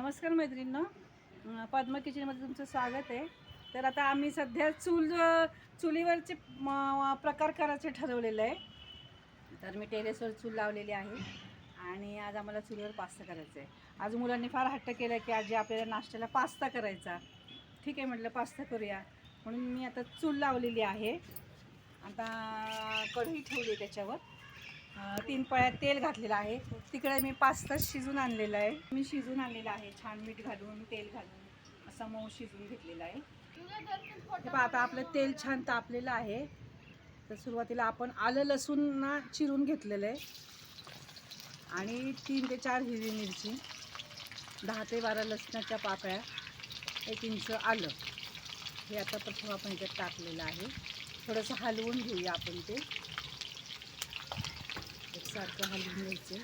नमस्कार मैत्रिणींनो. अं, पद्मा किचनमध्ये तुमचं स्वागत आहे. तर आता आम्ही सध्या चूल चुलीवरचे म- प्रकार करायचे ठरवलेलं आहे. तर मी टेरेसवर चूल लावलेली आहे आणि आज आम्हाला चुलीवर पास्ता करायचा आहे. आज मुलांनी फार हट्ट केला की आजी आपल्याला नाश्त्याला पास्ता करायचा. ठीक आहे म्हटलं पास्ता करूया. म्हणून मी आता चूल लावलेली आहे. आता कढई ठेवली आहे त्याच्यावर. तीन पळ्यात तेल घातलेलं आहे. तिकडे मी पास्ता शिजून आणलेलं आहे. मी शिजून आणलेलं आहे. छान मीठ घालून तेल घालून. असा मऊ शिजून घेतलेला आहे. पहा आता आपलं तेल छान तापलेलं आहे. तर सुरुवातीला आपण आलं लसूण ना चिरून घेतलेलं आहे. आणि तीन ते चार हिरवी मिरची दहा ते बारा लसणाच्या पाकळ्या एक इंच आलं. हे आता प्रथम आपण याच्यात टाकलेलं आहे. थोडंसं हलवून घेऊया आपण ते. सारखं हलवून घ्यायचं.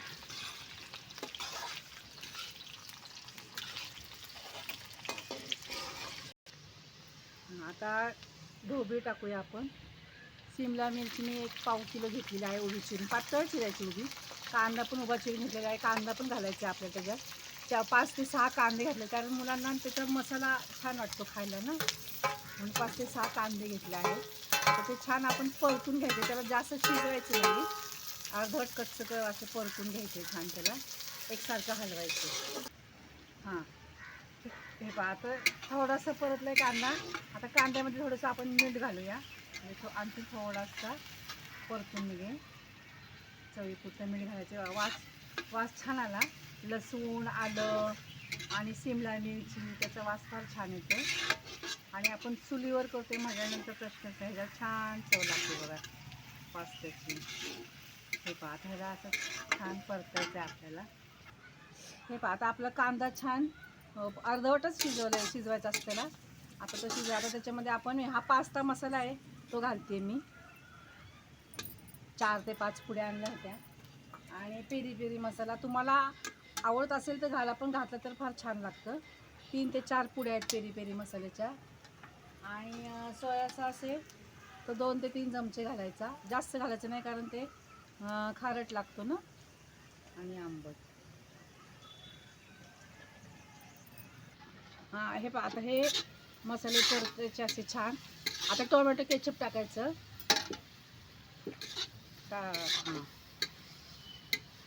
आता ढोबळी टाकूया आपण. सिमला मिरची मी एक पाव किलो घेतलेली आहे उभी चिरून. पातळ चिरायची उभी. कांदा पण उभा चिरून घेतलेला आहे. कांदा पण घालायचा आहे आपल्या त्याच्यात. त्या पाच ते सहा कांदे घातले. कारण मुलांना त्याचा मसाला छान वाटतो खायला ना. म्हणून पाच ते सहा कांदे घेतले आहे तर ते छान आपण परतून घ्यायचे. त्याला जास्त शिजवायचं नाही. अर्धवट कच्च असं परतून घ्यायचं छान त्याला. एकसारखं हलवायचं. हां. हे पहा आता थोडासा परतला आहे कांदा. आता कांद्यामध्ये थोडंसं आपण मीठ घालूया. आणि थो आणखी थोडासा परतून निघेल. चवीपुरतं मीठ घालायचं. वास वास छान आला. लसूण आलं आणि सिमला मिरची त्याचा वास फार छान येतो आणि आपण चुलीवर करते म्हटल्यानंतर प्रश्न ह्याच्यात छान चव लागते बघा. पास्त्याची हे पाहत ह्याला असं छान परतायचं आहे आपल्याला. हे पाहत आता आपला कांदा छान अर्धवटच शिजवलं आहे शिजवायचा असतं त्याला आता तो शिजवा आता त्याच्यामध्ये आपण हा पास्ता मसाला आहे तो घालते मी. चार ते पाच पुड्या आणल्या होत्या. आणि पेरी पेरी मसाला तुम्हाला आवडत असेल तर घाला पण घातलं तर फार छान लागतं. तीन ते चार पुड्या आहेत पेरी पेरी मसाल्याच्या. आणि सोयाचा सोया सॉस आहे तो दोन ते तीन चमचे घालायचा. जास्त घालायचं नाही कारण ते खारट लागतो ना? आणि आंबट. हां हे पा आता हे मसाले परतायचे असे छान. आता टोमॅटो केचप टाकायचं. का हां.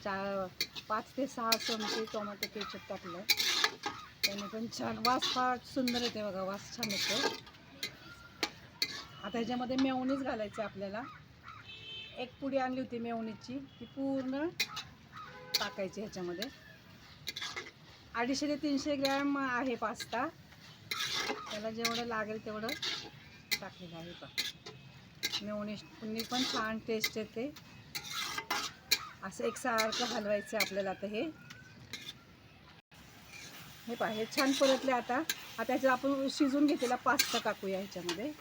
चार पाच ते सहा चमचे टोमॅटो केचप टाकलं. त्याने पण छान वास फार सुंदर येते बघा वास छान येतो. आता ह्याच्यामध्ये मेवणीच घालायचं आपल्याला. एक पुडी आणली होती मेवणीची. ती पूर्ण टाकायची ह्याच्यामध्ये. अडीचशे ते तीनशे ग्रॅम आहे पास्ता. त्याला जेवढं लागेल तेवढं टाकलेलं आहे पा मेवणी पण छान टेस्ट येते. असं एकसारखं हलवायचं आपल्याला आता हे. हे पहा हे छान परतले आता. आता ह्याच्यात आपण शिजून घेतलेला पास्ता टाकूया ह्याच्यामध्ये.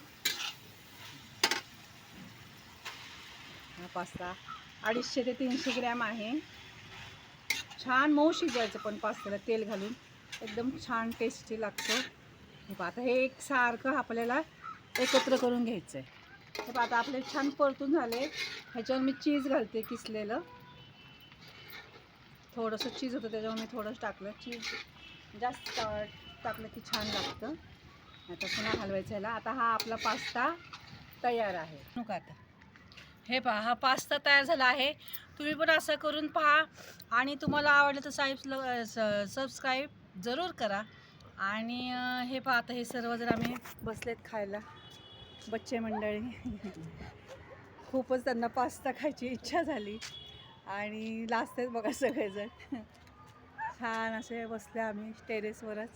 पास्ता. अडीचशे ते तीनशे ग्रॅम आहे. छान मऊ शिजवायचं पण पास्त्याला तेल घालून. एकदम छान टेस्टी लागतं. हे आता हे एक सारखं आपल्याला एकत्र करून घ्यायचं आहे हे आता आपले छान परतून झाले. ह्याच्यावर मी चीज घालते किसलेलं. थोडंसं चीज होतं त्याच्यावर मी थोडंसं टाकलं. चीज जास्त टाकलं की छान लागतं. आता पुन्हा हलवायचं ह्याला. आता हा आपला पास्ता तयार आहे. नको आता. हे पहा हा पास्ता तयार झाला आहे. तुम्ही पण असं करून पहा आणि तुम्हाला आवडलं तर साहेब सबस्क्राईब जरूर करा. आणि हे पहा आता हे सर्व जर आम्ही बसलेत खायला. बच्चे मंडळी. खूपच त्यांना पास्ता खायची इच्छा झाली. आणि लाजतात बघा सगळेजण. छान असे बसले आम्ही टेरेसवरच